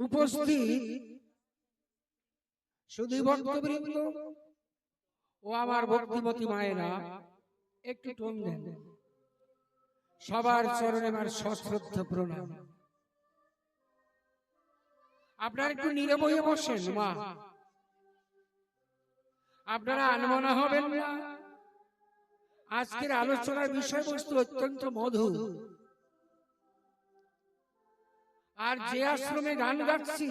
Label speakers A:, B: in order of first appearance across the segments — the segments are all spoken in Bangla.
A: উপস্থিত শুধু ভক্তবৃন্দ ও আমার ভক্তিমতী মায়েরা একটু টোন দেন। সবার চরণে আমার সশ্রদ্ধ প্রণাম। আপনারা একটু নীরব হয়ে বসেন মা। আপনারা আনমনা হবেন না। আজকের আলোচনার বিষয়বস্তু অত্যন্ত মধুর। আর যে আশ্রমে গান গাচ্ছি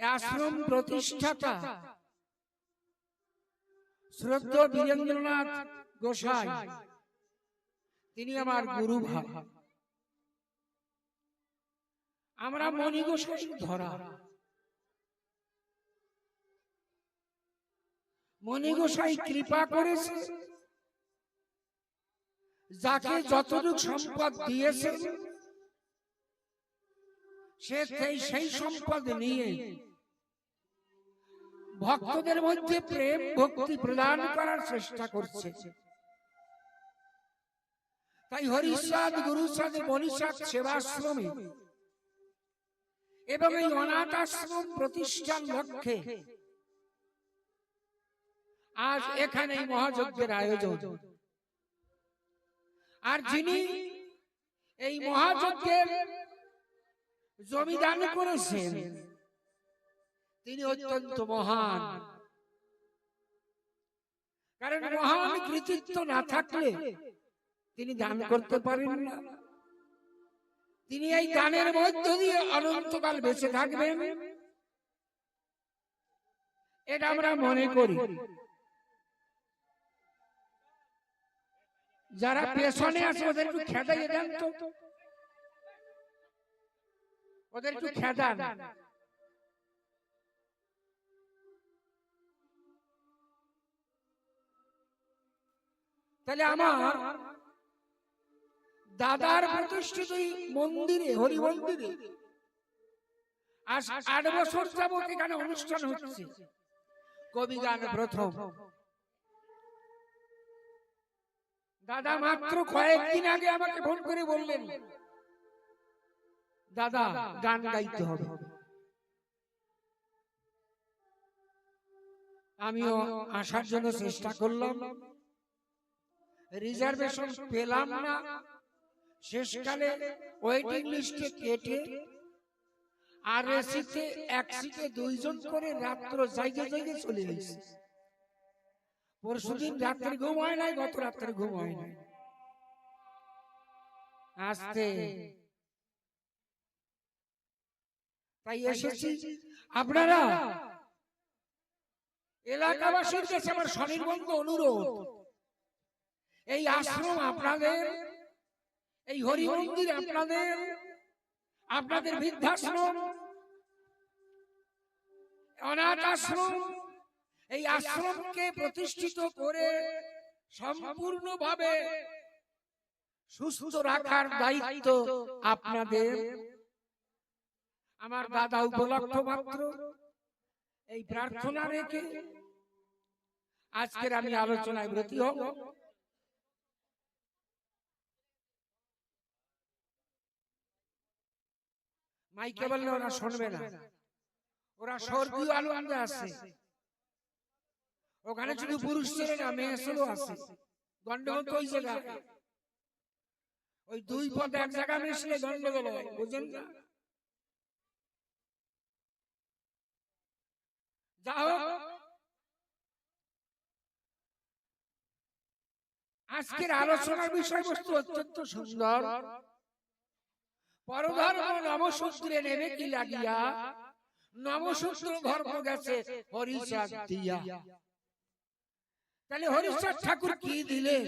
A: আশ্রম প্রতিষ্ঠাতা। শ্রদ্ধ বীরেন্দ্রনাথ গোসাই। তিনি আমার গুরু ভাই। আমরা মণি গোসাই ধরা। মণি গোসাই কৃপা করেছে। যাকে যতটুকু সম্পদ দিয়েছেন সে সেই সম্পদ নিয়ে ভক্তদের মধ্যে প্রেম ভক্তি প্রদান করার চেষ্টা করছে। তাই হরিসাদ গুরুসাদ মনীষাদ সেবাশ্রমে। এবং এই অনাথ আশ্রম প্রতিষ্ঠান লক্ষ্যে আজ এখানে এই মহাযজ্ঞের আয়োজন। আর যিনি এই মহাযজ্ঞের জমিদান করেছেন। তিনি অত্যন্ত মহান। কারণ মহান কৃতিত্ব না থাকলে তিনি দান করতে পারেন না। তিনি এই দানের মধ্য দিয়ে অনন্তকাল বেঁচে থাকবেন। এটা আমরা মনে করি। যারা পেছনে আছে ওদের একটু খেদাইয়ে দেন তো। ওদের একটু খেদান। তাহলে আমার দাদার প্রতিষ্ঠিত মন্দিরে হরি মন্দিরে আট বছর যাবত এখানে অনুষ্ঠান হচ্ছে। কবি গান প্রথম। দাদা মাত্র কয়েকদিন আগে আমাকে ফোন করে বললেন দাদা, গান গাইতে হবে। আমিও আসার জন্য চেষ্টা করলাম। রিজার্ভেশন পেলাম না। শেষকালে ওয়েটিং লিস্টে কেটে আর এসিতে এক সিটে দুইজন করে রাত্র জায়গা জায়গায় চলে গেছে। পরশুদিন রাত্রে ঘুম হয় নাই, গত রাত্রে ঘুম হয় নাই। আসতে তাই এসেছি। আপনারা এলাকাবাসীর কাছে আমার স্বনির্বন্ধ অনুরোধ। এই আশ্রম আপনাদের এই হরি মন্দির আপনাদের আপনাদের বৃদ্ধাশ্রম অনাথ আশ্রম এই আশ্রমকে প্রতিষ্ঠিত করে সম্পূর্ণভাবে সুস্থ রাখার দায়িত্ব আপনাদের। আমার দাদা উপলক্ষ মাত্র। এই প্রার্থনা রেখে আজকের আমি আলোচনায় ব্রতী হব। মাইকে বললে ওরা শুনবে না। ওরা স্বর্গীয় আনন্দে আছে ওখানে শুধু পুরুষ ছেলে না মেয়ে ছেলেও আছে গন্ডগোল তো ওই জায়গায়। ওই দুই পদ এক জায়গা মিশলে গন্ডগোল হয়। বুঝেন না? যা হোক আজকের আলোচনার বিষয়বস্তু অত্যন্ত সুন্দর। পরধর্ম নমসূত্রে নেবে কি লাগিয়া? নমসূত্র ধর্ম গেছে হরিচাঁদ দিয়া। তাহলে হরিচাঁদ ঠাকুর কি দিলেন?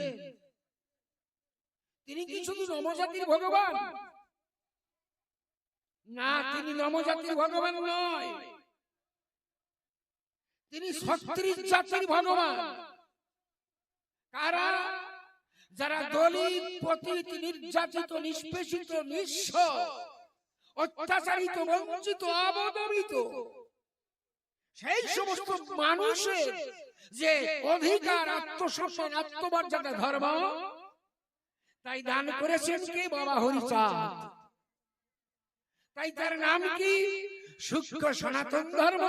A: তিনি কি শুধু নমজাতির ভগবান? না তিনি নমজাতির ভগবান নয়। তিনি ছত্রিশ জাতির ভগবান। কারা? যারা দলিত পতিত নির্যাতিত নিষ্পেষিত নিঃস্ব অত্যাচারিত বঞ্চিত অবদমিত। সেই সমস্ত মানুষের যে অধিকার আত্মসম্মান আত্মমর্যাদা ধর্ম তাই দান করেছেন কে? বাবা হরিচাঁদ। তাই তার নাম কি? সূক্ষ্ম সনাতন ধর্ম।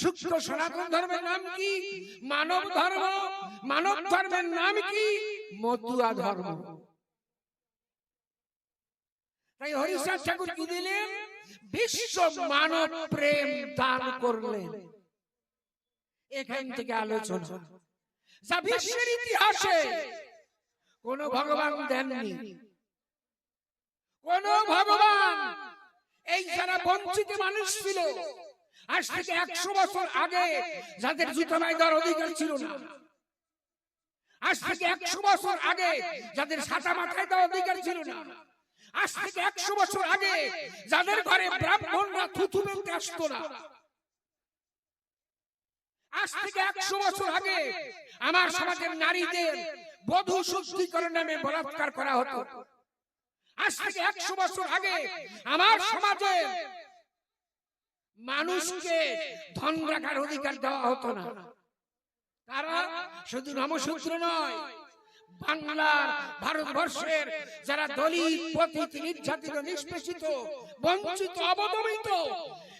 A: সূক্ষ্ম সনাতন ধর্মের নাম কি? মানব ধর্ম। মানব ধর্মের নাম কি? মতুয়া ধর্ম। তাই হরিশ্চর ঠাকুর কি দিলেন? বিশ্ব মানব প্রেম দান করলেন। এখান থেকে আলোচনা। যা বিশ্বের ইতিহাসে কোন ভগবান দেননি। কোন ভগবান এই যারা বঞ্চিত মানুষ ছিল আজ থেকে একশো বছর আগে যাদের জুতো নাই দেওয়ার অধিকার ছিল না। আজ থেকে একশো বছর আগে যাদের সাদা মাথায় দেওয়ার অধিকার ছিল না। আজ থেকে একশো বছর আগে যাদের ঘরে ব্রাহ্মণরা থুথু বেলতে আসতো না। আজ থেকে একশো বছর আগে আমার সমাজের নারীদের বধূ শুদ্ধিকরণ নামে বলাৎকার করা হতো। আজ থেকে একশো বছর আগে আমার সমাজে মানুষকে ধন রাখার অধিকার দেওয়া হতো না। তারা শুধু নমসূত্র নয় বাংলার ভারতবর্ষের যারা দলিত পতিত নির্যাতিত নিষ্পেষিত বঞ্চিত অবদমিত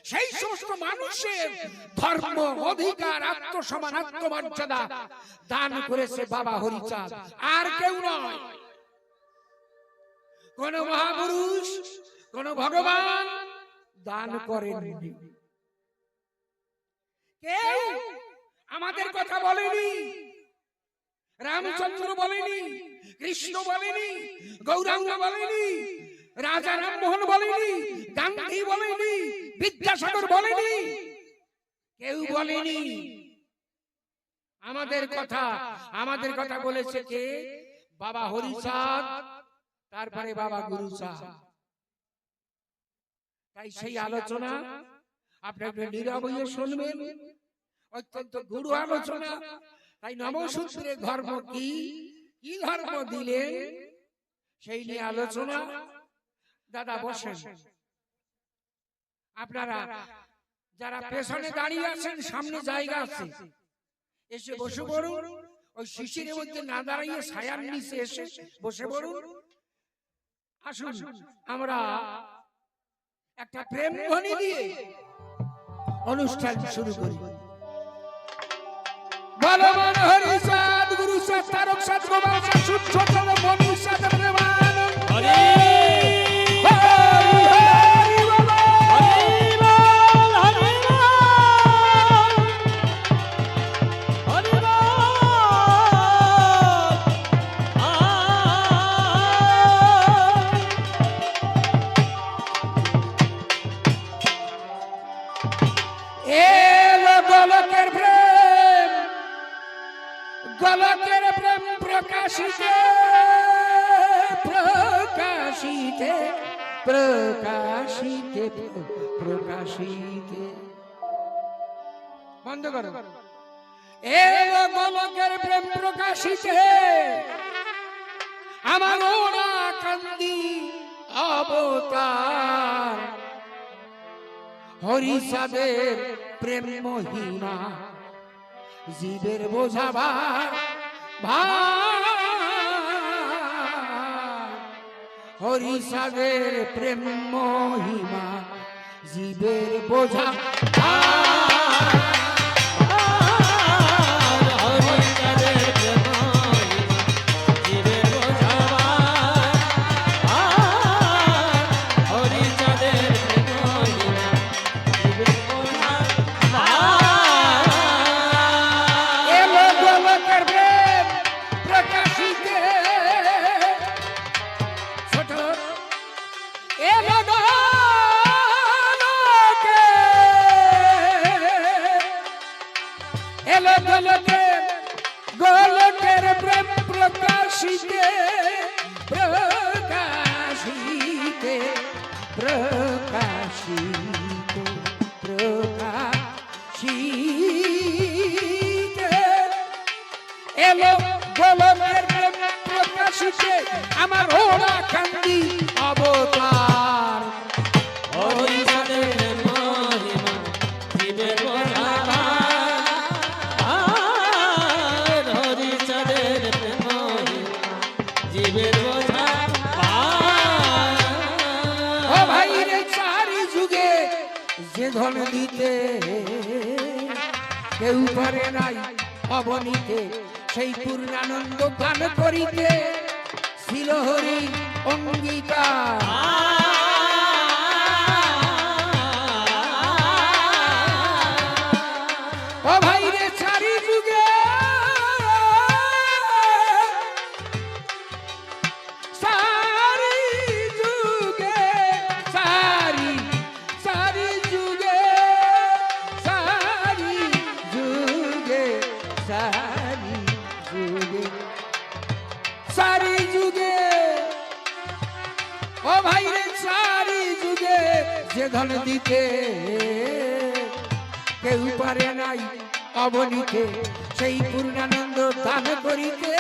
A: সেই সমস্ত মানুষের ধর্ম অধিকার আত্মসমান আত্মমর্যাদা দান করেছে বাবা হরিচাঁদ। আর কেউ নয় কোন মহাপুরুষ কোন ভগবান দান করেননি। কেউ আমাদের কথা বলেনি রামচন্দ্র বলেনি কৃষ্ণ বলেনি গৌরাঙ্গ বলেনি রাজা রামমোহন বলেনি গান্ধী বলেনি বিদ্যাসাগর বলেনি কেউ বলেনি। আমাদের কথা আমাদের কথা বলেছে কে? বাবা হরিচাঁদ তারপরে বাবা গুরুচাঁদ তাই সেই আলোচনা আপনি একটু নীরব হয়ে শুনবেন। অত্যন্ত গুরু আলোচনা। তাই নবসূত্রের ধর্ম কি? কি? ধর্ম দিলেন সেই নিয়ে আলোচনা। দাদা বসেন। আপনারা যারা পেছনে দাঁড়িয়ে আছেন সামনে জায়গা আছে। এসে বসে পড়ুন। ওই শিশির মধ্যে না দাঁড়িয়ে ছায়ার নিচে এসে বসে পড়ুন। আসুন আমরা একটা প্রেম ধ্বনি দিয়ে অনুষ্ঠান শুরু করি। ভগবান হরি সাদ গুরু সাদ তারক সাদ গোপাল সাদ সুচ্ছ সাদ মনু সাদ প্রেমান প্রকাশিতে প্রকাশিতে। বন্ধ করো। এলো গোলকের প্রেম প্রকাশিতে, আমার ওরা কান্দি অবতার। হরিষাদের প্রেম মহিমা, জীবের বোঝাবার হরিষাদের প্রেম মহিমা জীবের বোঝা। কেউ পারে নাই অবনীতে সেই পূর্ণানন্দ গান করিতে। ছিল হরি অঙ্গীকার। ধন দিতে। কেউ পারে নাই অবনীতে সেই পূর্ণানন্দ দান করিতে।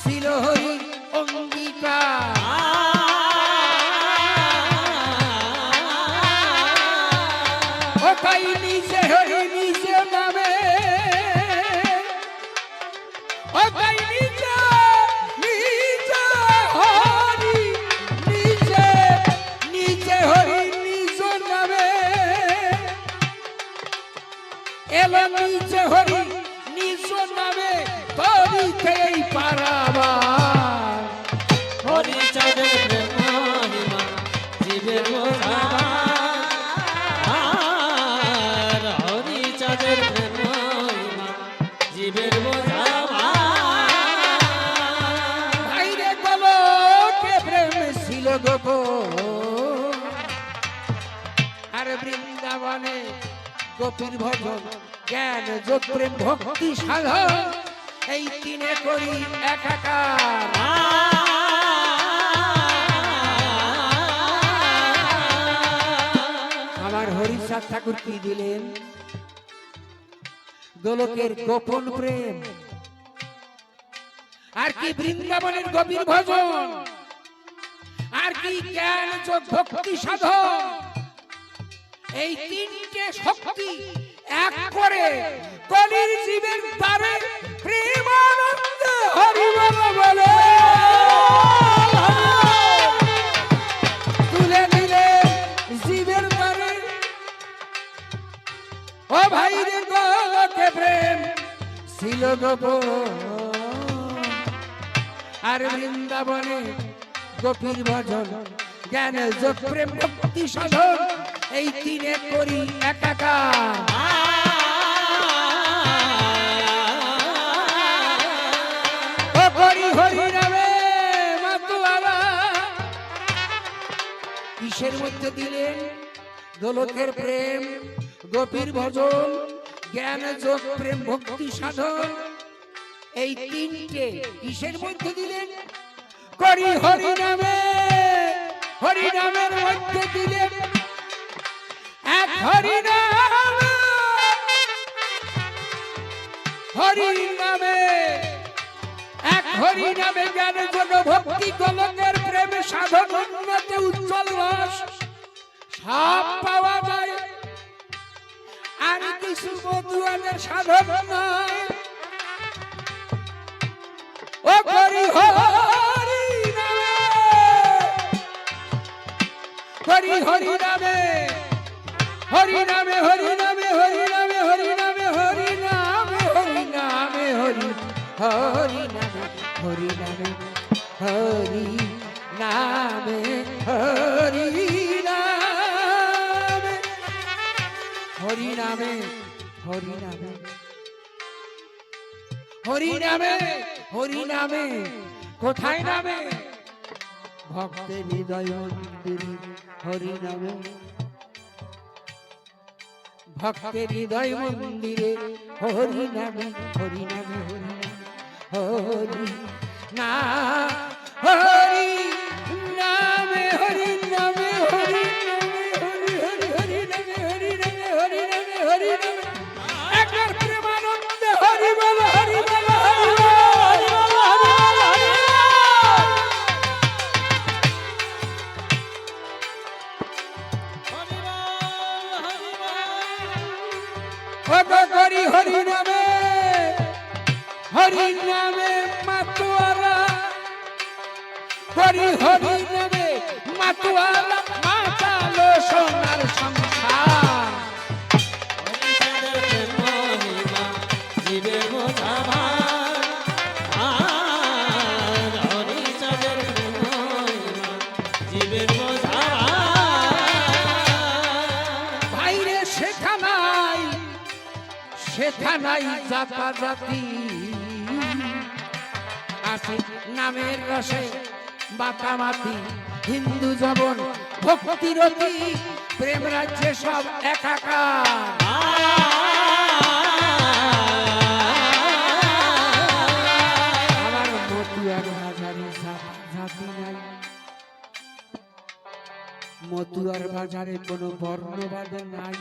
A: শিল হরি অঙ্গীকার। গোপীর ভজন জ্ঞান যোগ প্রেম ভক্তি সাধন। এই তিনে করি একাকার আমার হরিচাঁদ ঠাকুর কি দিলেন? গোলকের গোপন প্রেম। আর কি বৃন্দাবনের গভীর ভজন? আর কি জ্ঞান ভক্তি সাধন? এই তিনটে শক্তি এক করে কলির জীবের দ্বারে প্রেমানন্দ। হরি বল। বলে তুলে দিলে জীবের দ্বারে। ও ভাই রে গোকে প্রেম ছিল আর বৃন্দাবনে গোপীর ভজন জ্ঞান যোগ প্রেম ভক্তি সাধন। এই তিনে করি একাকার। হরি হরি মাতুয়ালা কিসের মধ্যে দিলেন? গোলকের প্রেম, গোপীর ভজন, জ্ঞান যোগ, প্রেম ভক্তি সাধন। এই তিনটে কিসের মধ্যে দিলেন? করি হরি নামে হরি নামের মধ্যে দিলেন। এক হরি নাম। হরি নামে, এক হরি নামে জ্ঞান জন ভক্তি গোলকের প্রেমে সাধন উন্নতি উজ্জ্বল রস সব পাওয়া যায়, আর কিছু মধুয়ানের সাধন নয়। ও করি হরি নামে, হরি হরি নামে। হরি নামে হরি নামে হরি নামে হরি নামে হরি নামে হরি নামে হরি হরি নামে হরি নামে হরি নামে হরি নামে হরি নামে হরি নামে হরি নামে হরি নামে কোথায় নামে ভক্তের হৃদয় মন্দিরে হরি নামে ভক্তের হৃদয় মন্দিরে হরি নামে হরি নামে হরি হরি না নাই জাতা জাতি আছে নামের রসে বাতামাতি, হিন্দু জবন, ভক্তিরতি, প্রেম রাজ্যে সব একাকার। মতুয়ার বাজারে কোনো বর্ণবাদ নাই।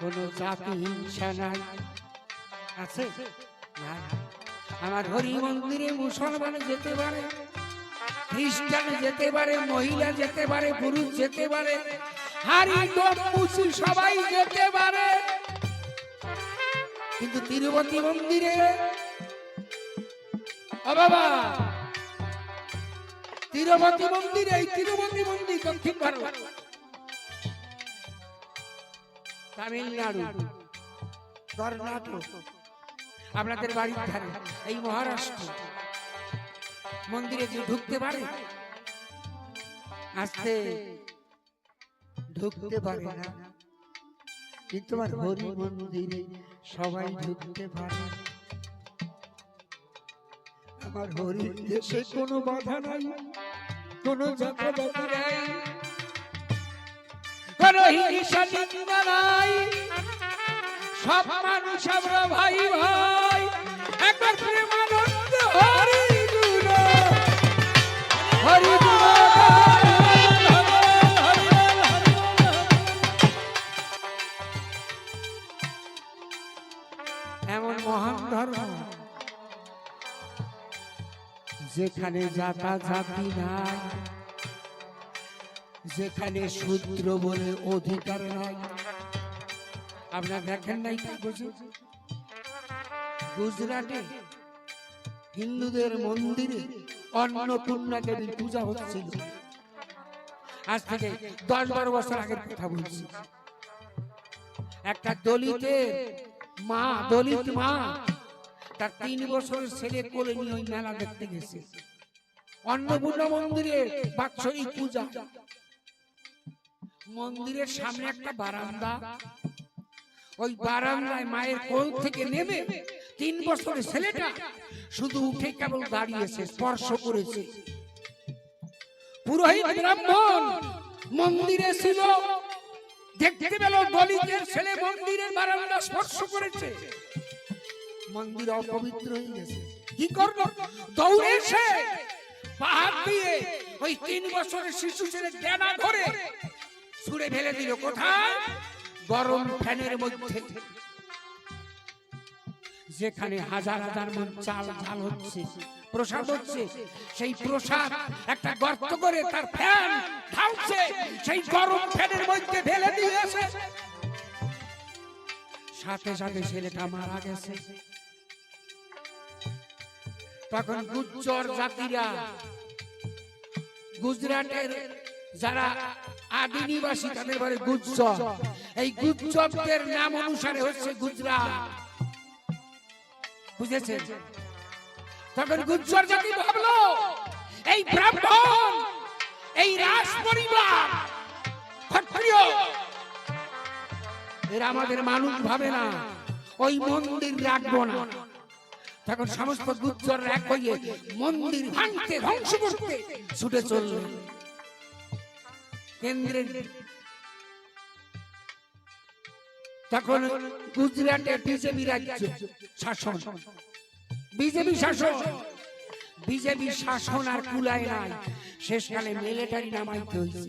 A: কোনো জাতি হিংসা নাই। আছে। আমার হরি মন্দিরে মুসলমান যেতে পারে, খ্রিস্টান যেতে পারে, মহিলা যেতে পারে, পুরুষ যেতে পারে, হারি মুসি সবাই যেতে পারে। কিন্তু তিরুপতি মন্দিরে বাবা, তিরুপতি মন্দিরে এই তিরুপতি মন্দির দক্ষিণ ভারত। তামিলনাড়ু, কর্ণাটক, আপনাদের বাড়ির ধারে, এই মহারাষ্ট্র। মন্দিরে যে ঢুকতে পারে আসতে ঢুকতে পারে না। কিন্তু আমার হরি মন্দিরে সবাই ঢুকতে পারে। আমার হরির দেশে কোনো বাধা নাই, কোনো জাতি নাই। কোনো হিংসা নিন্দা নাই সব মানুষ আমরা ভাই ভাই, একবার প্রেমানন্দ হরি হরি এমন মহান ধর্ম যেখানে জাতা জাতি নাই। যেখানে শূদ্র বলে অধিকার নাই। আপনার দেখেন নাই গুজরাটে হিন্দুদের মন্দিরে অন্নপূর্ণা দেবীর পূজা হচ্ছিল। আজ থেকে দশ বারো বছর আগের কথা বলছি। একটা দলিতের মা, দলিত মা, তার তিন বছর ছেলে কোলে নিয়ে ওই মেলা দেখতে গেছে। অন্নপূর্ণা মন্দিরে বাৎসরিক পূজা। মন্দিরের সামনে একটা বারান্দা। ওই বারান্দায় মায়ের কোল থেকে নেমে তিন বছরের ছেলেটা শুধু উঠে কেবল দাঁড়িয়েছে স্পর্শ করেছে। পুরোহিত ব্রাহ্মণ মন্দিরে ছিল। দেখতে পেল দলিতের ছেলে মন্দিরের বারান্দা স্পর্শ করেছে। মন্দির অপবিত্র হয়ে গেছে। কি করল? দৌড়ে এসে পাহাড় দিয়ে ওই তিন বছরের শিশু ছেলে ডেনা ধরে ছুঁড়ে ফেলে দিল কোথায়? গরম ফ্যানের মধ্যে। যেখানে হাজার হাজার মন চাল ঝাল হচ্ছে, প্রসাদ হচ্ছে, সেই প্রসাদ একটা গর্ত করে তার ফ্যান ঢালছে, সেই গরম ফ্যানের মধ্যে ফেলে দিয়েছে। সাথে সাথে ছেলেটা মারা গেছে। তখন গুজ্জর জাতিরা, গুজরাটের যারা আদিনিবাসী তাদের বাড়ি গুজ্জর। এই গুজ্জরদের নাম অনুসারে হচ্ছে গুজরাট বুঝেছেন? তখন গুজ্জর জাতি ভাবলো এই ব্রাহ্মণ এই রাজ পরিবার ক্ষত্রিয় এরা আমাদের মানুষ ভাবে না। ওই মন্দির রাখব না। তখন সমস্ত গুজ্জর এক হয়ে মন্দির ভাঙতে ধ্বংস করতে ছুটে চলল তখন গুজরাটে বিজেপি রাজ্য শাসন। বিজেপি শাসন। বিজেপি শাসন আর কুলায় নাই। শেষকালে মিলিটারি নামাইতে হয়েছে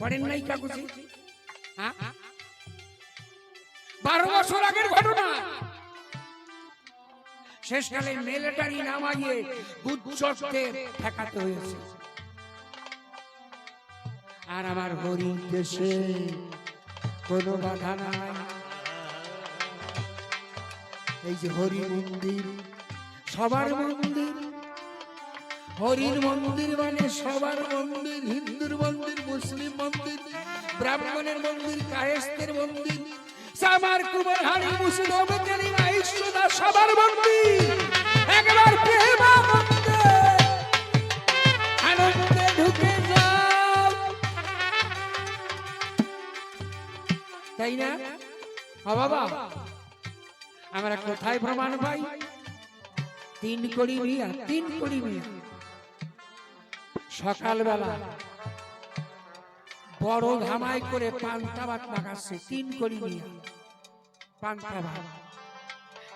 A: পড়েন নাই হ্যাঁ? বারো বছর আগের ঘটনা। শেষকালে মিলিটারি নামাইয়ে গুজ্জরদের ঠেকাতে হয়েছে। আর আমার হরিণ দেশে কোনো বাধা নাই। এই যে হরি মন্দির, সবার মন্দির, হরির মন্দির মানে সবার মন্দির, হিন্দুর মন্দির, মুসলিম মন্দির, ব্রাহ্মণের মন্দির, কায়েস্তের মন্দির, সামার কুমার হারি মুসলিম সবার মন্দির। একবার প্রেম বাবা, আমরা কোথায় প্রমাণ পাই? তিন কোড়ি মিয়া, তিন কোড়ি মিয়া। সকালবেলা বড় ধামাই করে পান্তা ভাত মাখাচ্ছে, তিন কোড়ি মিয়া। পান্তা ভাত।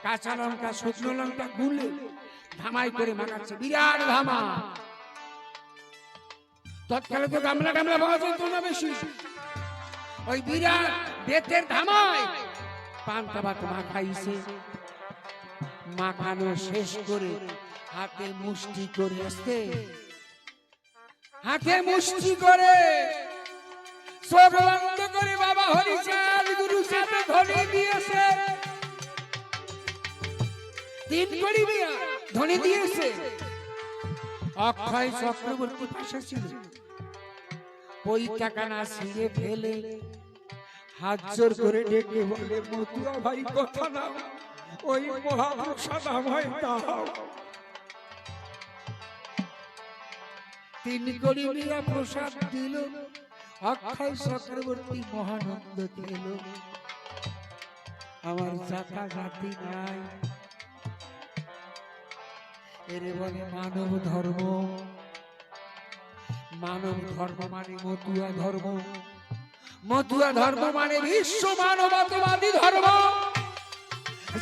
A: কাঁচা লঙ্কা, শুকনো লঙ্কা গুলে ধামাই করে মাখাচ্ছে, বিরাট ধামা তৎকালে তো গামলা গামলা পাওয়া যেত না বেশি। ওই বিরাট বেতের ধামায় পান্তা ভাত মাখাইছে। মাখানো শেষ করে হাতে মুষ্টি করে আসতে হাতে মুষ্টি করে। চোখ বন্ধ করে বাবা হরিচাঁদ গুরু সাথে ধরে দিয়েছে। তিন কড়ি মিয়া ধনে দিয়েছে। অক্ষয় চক্রবর্তী পাশে ছিল। পৈতাকানা ছিঁড়ে ফেলে হাত জোর করে ডেকে বলে, মতুয়া ভাই, কথা না ওই মহাপ্রসাদ আমায় দাও। তিন কড়ি মিয়া প্রসাদ দিল, অক্ষয় চক্রবর্তী মহানন্দ পেল আমার জাতা জাতি নাই। এরে বলে, মানব ধর্ম। মানব ধর্ম মানে মতুয়া ধর্ম। মতুয়া ধর্ম মানে বিশ্ব মানবতাবাদী ধর্ম।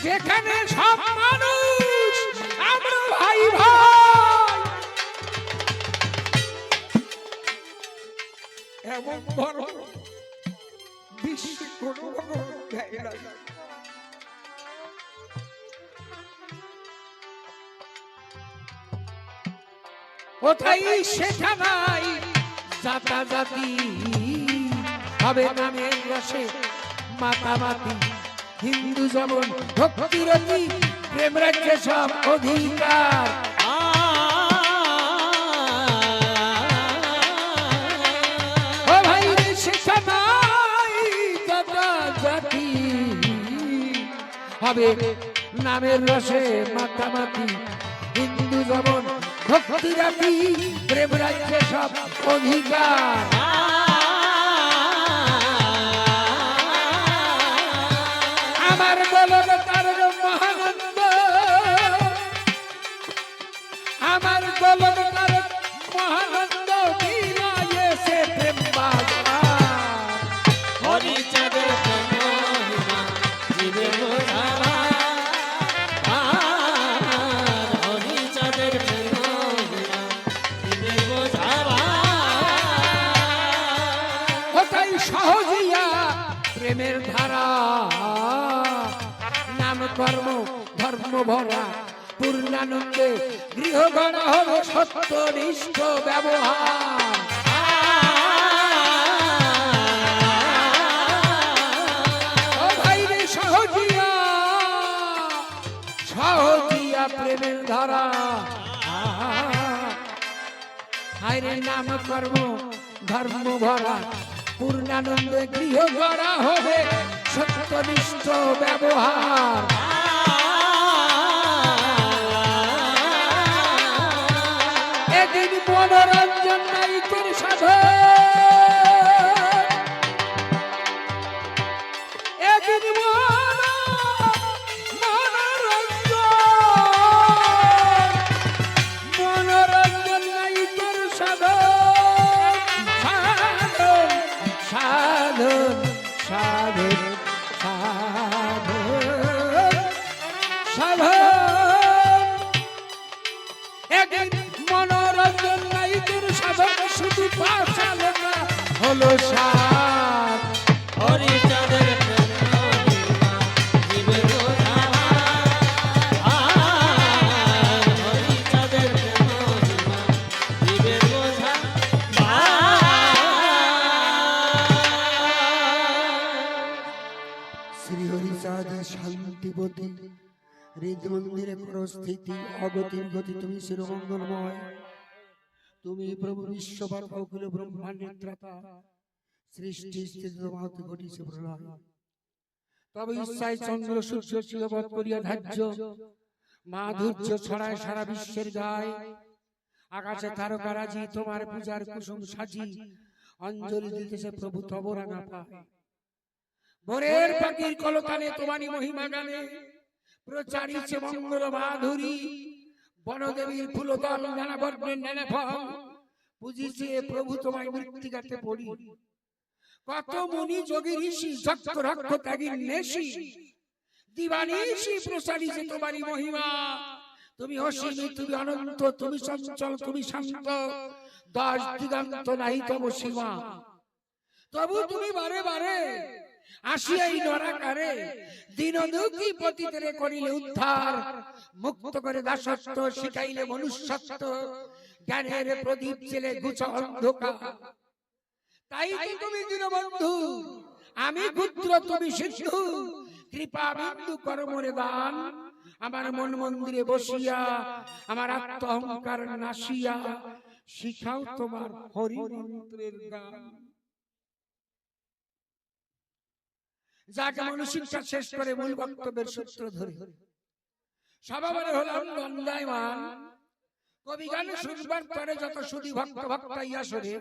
A: যেখানে সব মানুষ আমরা ভাই ভাই। এমন ধর্ম বিশ্বে কোনো রকম কোথায় সেখানাই জাতা জাতি হবে নামের রসে। মাতামাতি, হিন্দু যেমন ভক্তিরতি প্রেম রাজ্যে সব অধিকার। হবে নামের রসে মাতামাতি, হিন্দু যেমন ভক্তিরাতি প্রেম রাজ্যে সব অধিকার। আমার বলন তার মহানন্দ। আমার বলন তার মহানন্দ। ভরা পূর্ণানন্দে গৃহ গড়া হলো সত্যনিষ্ঠ ব্যবহার। সহজিয়া সহজিয়া প্রেমের ধারা। হায়রে নাম কর্ম, ধর্ম ভরা, পূর্ণানন্দে গৃহ গড়া হবে সত্যনিষ্ঠ ব্যবহার। এদিন হৃদ মন্দিরে অগতির গতি তুমি শিরমঙ্গলময় তুমি প্রভু ব্রহ্মাণ্ডের সৃষ্টি স্থিতি ঘটিছে প্রলয়। তবে ইচ্ছায় চন্দ্র, সূর্য করিয়া ধার্য। মাধুর্য ছড়ায় সারা বিশ্বের গায়। আকাশে তারকারাজি তোমার পূজার কুসুম সাজি। অঞ্জলি দিতেছে প্রভু তবরা রাঙা পায়। ভোরের পাখির কলতানে তোমারই মহিমা গানে প্রচারিছে মঙ্গল মাধুরী। বনদেবীর ফুলদল নানা বর্ণের নানা ফল বুঝিছে প্রভু তোমায় মৃত্তিকাতে পড়ি। কত মুনি যোগী ঋষি যক্ষ রক্ষ ত্যাগীর নেশি। দিবানিশি প্রসারিছে তোমারই মহিমা। তুমি অসীমী তুমি অনন্ত তুমি চঞ্চল তুমি শান্ত। দশ দিগান্ত নাই তব সীমা। তবু তুমি বারে বারে আসিয়াই নরাকারে দিন দুঃখী পতিতেরে করিলে উদ্ধার। মুক্ত করে দাসত্ব শিখাইলে মনুষ্যত্ব। জ্ঞানের প্রদীপ ছেলে গুছ অন্ধকার। তাই তো তুমি দীনবন্ধু। আমি ক্ষুদ্র তুমি সিন্ধু। কৃপা বিন্দু কর্মরে দান আমার মন মন্দিরে বসিয়া আমার আত্ম অহংকার নাসিয়া শিখাও তোমার হরি মন্ত্রের গান। যাকে মনুশিক্ষা শেষ করে মূল বক্তব্যের সূত্র ধরে। সবাবারে হলাম কবি গান শুনবার পরে যত সুদী ভক্ত ভক্ত ইয়াসরে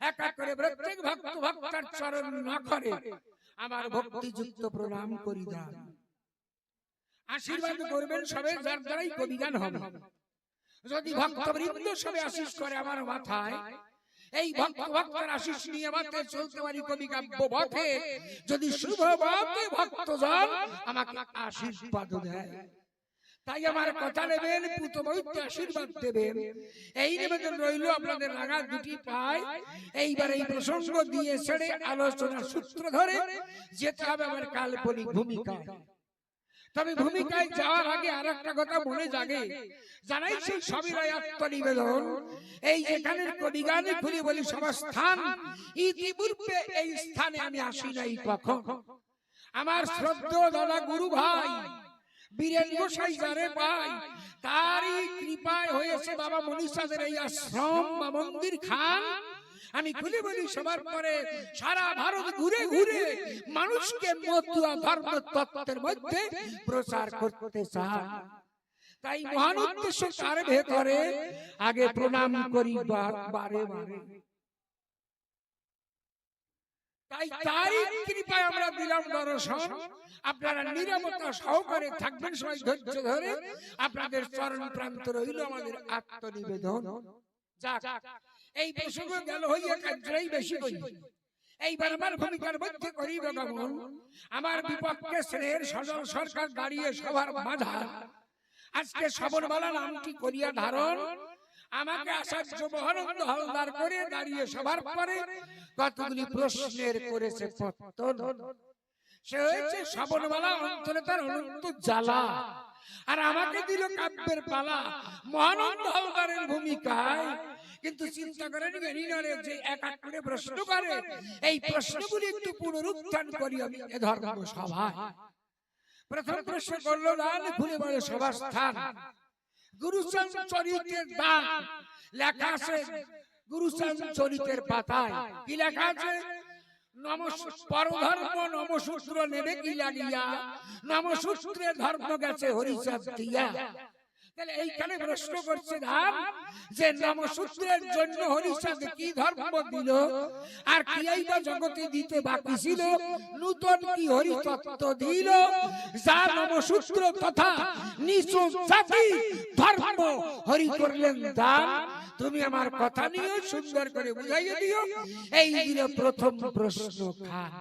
A: এক এক করে প্রত্যেক ভক্ত ভক্তার চরণ না করে আমার ভক্তিযুক্ত প্রণাম করি দান। আশীর্বাদ করবেন সবে যার দ্বারাই কবি গান হবে। যদি ভক্তবৃন্দ সবে আশিস করে আমার মাথায় এই ভক্ত ভক্তের আশিস নিয়ে মাথায় চলতে পারি কবি কাব্য পথে যদি শুভ ভাবে ভক্তজন আমাকে আশীর্বাদ দেয়। তাই আমার কথা নেবেন পুত আশীর্বাদ দেবেন। এই নিবেদন রইল আপনাদের দুটি পায়। এইবার এই প্রসঙ্গ দিয়ে ছেড়ে আলোচনার সূত্র ধরে যেতে হবে আমার কাল্পনিক ভূমিকা তবে ভূমিকায় যাওয়ার আগে আর একটা কথা মনে জাগে। জানাই সেই সবিনয় আত্মনিবেদন এই যেখানের কবিগানে খুলে বলি সবস্থান ইতিপূর্বে এই স্থানে আমি আসি নাই কখন। আমার শ্রদ্ধ দাদা গুরু ভাই বীরেন গোসাই যারে পাই তারই কৃপায় হয়েছে বাবা মনীষাদের এই আশ্রম বা মন্দির খান। আমি খুলে বলি সবার পরে সারা ভারত ঘুরে ঘুরে মানুষকে মতুয়া ধর্ম তত্ত্বের মধ্যে প্রচার করতে চায়। তাই মহান উদ্দেশ্য তার ভেতরে আগে প্রণাম করি বারে বারে তাই তারই কৃপায় আমরা দিলাম দর্শন। আপনারা নিরাপত্তা সহকারে থাকবেন সবাই ধৈর্য ধরে। আপনাদের চরণ প্রান্ত রইল আমাদের আত্মনিবেদন। যাক। এই প্রসঙ্গ গেল হইয়া কার্যই বেশি করি। এইবার আমার ভূমিকার মধ্যে করি ভগবান আমার বিপক্ষে শ্রেয়ের সজল সরকার দাঁড়িয়ে সবার বাধা। আজকে সবরবালা নামটি করিয়া ধারণ। আমাকে আচার্য মহানন্দ হালদার করে দাঁড়িয়ে সবার পরে কতগুলি প্রশ্নের করেছে পত্তন। সে হয়েছে শ্রবণমালা অন্তরে তার অনন্ত জ্বালা। আর আমাকে দিল কাব্যের পালা। মহানন্দ হালদারের ভূমিকায় কিন্তু চিন্তা করেন জ্ঞানীনরে যে এক এক করে প্রশ্ন করে। এই প্রশ্নগুলি একটু পুনরুত্থান করি আমি এ ধর্ম সভায়। প্রথম প্রশ্ন করল লাল খুলে বলে সভাস্থান। গুরুচন্দ চরিত্রের দান লেখা আছে গুরুচন্দ চরিত্রের পাতায়। কি লেখা আছে? পরধর্ম নমসূত্র নেবে কি লাগিয়া? নমসূত্রে ধর্ম গেছে হরিচাঁদ দিয়া। তাহলে এইখানে প্রশ্ন করছে ধান যে নমসূত্রের জন্য হরিচাঁদ কি ধর্ম দিল? আর কি এই বা জগতে দিতে বাকি ছিল? নূতন কি হরি তত্ত্ব দিল? যা নমসূত্র তথা নিচু জাতি ধর্ম হরি করলেন দান তুমি আমার কথা নিয়ে সুন্দর করে বুঝাইয়ে দিও। এই দিল প্রথম প্রশ্ন খান